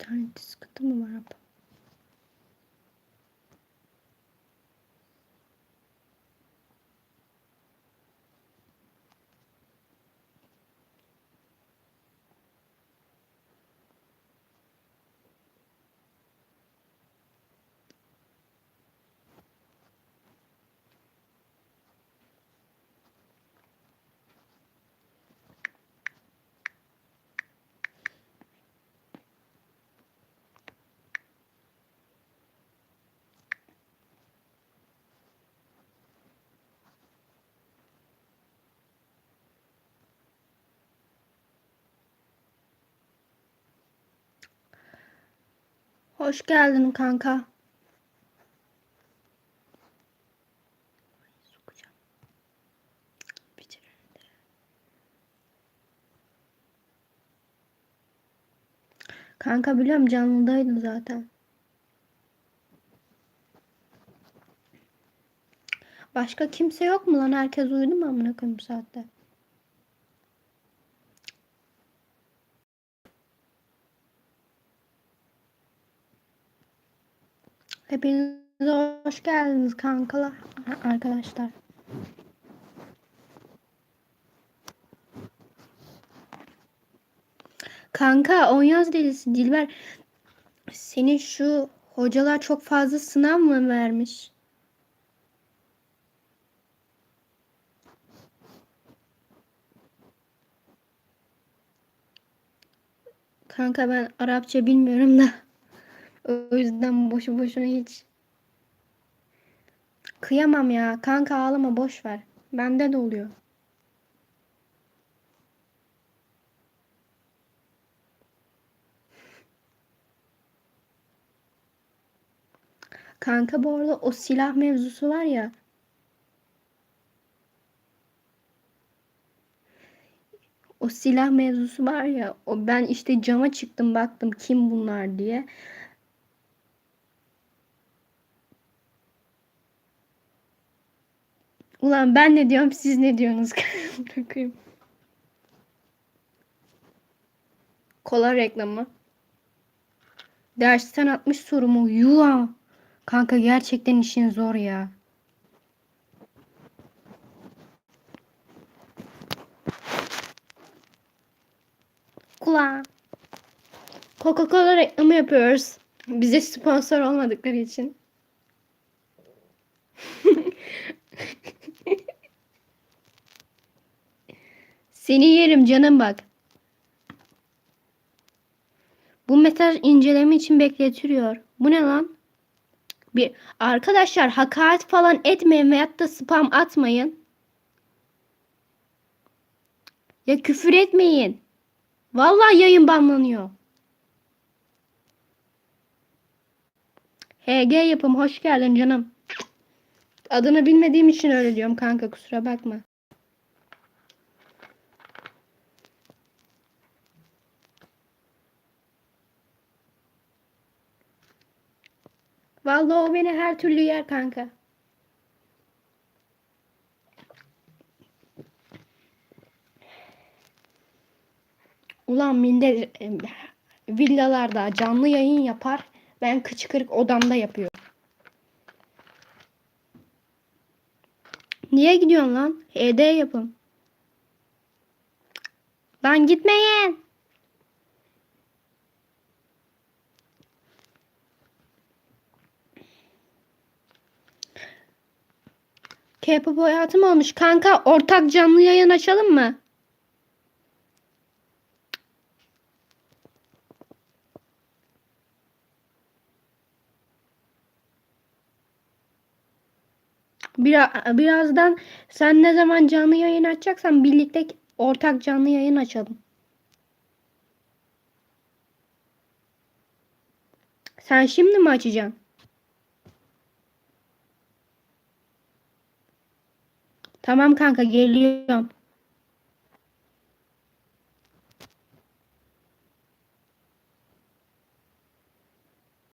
İnternette sıkıntı mı var abla? Hoş geldin kanka. Kanka biliyorum canlıdaydın zaten. Başka kimse yok mu lan? Herkes uyudu mu amına koyayım saatte? Hepiniz hoş geldiniz kankalar, arkadaşlar. Kanka Onyaz delisi Dilber senin şu hocalar çok fazla sınav mı vermiş? Kanka ben Arapça bilmiyorum da o yüzden boşu boşuna hiç kıyamam ya. Kanka ağlama boş ver. Bende de oluyor. Kanka bu arada o silah mevzusu var ya. O silah mevzusu var ya. O ben işte cama çıktım baktım kim bunlar diye. Ulan ben ne diyorum siz ne diyorsunuz? Bakayım. Kola reklamı. Dersten 60 soru mu? Yuh. Kanka gerçekten işin zor ya. Kula. Coca-Cola reklamı yapıyoruz. Bize sponsor olmadıkları için. Seni yerim canım bak. Bu mesaj inceleme için bekletiyor. Bu ne lan? Bir arkadaşlar hakaret falan etmeyin veyahut da spam atmayın. Ya küfür etmeyin. Vallahi yayın banlanıyor. HG yapım hoş geldin canım. Adını bilmediğim için öyle diyorum kanka kusura bakma. Vallahi o beni her türlü yer kanka. Ulan minde e, villalarda canlı yayın yapar. Ben kıçkırık odamda yapıyorum. Niye gidiyorsun lan? HD yapın. Lan gitmeyin. K-pop hayatım olmuş. Kanka ortak canlı yayın açalım mı? Biraz, birazdan sen ne zaman canlı yayın açacaksan birlikte ortak canlı yayın açalım. Sen şimdi mi açacaksın? Tamam kanka geliyorum.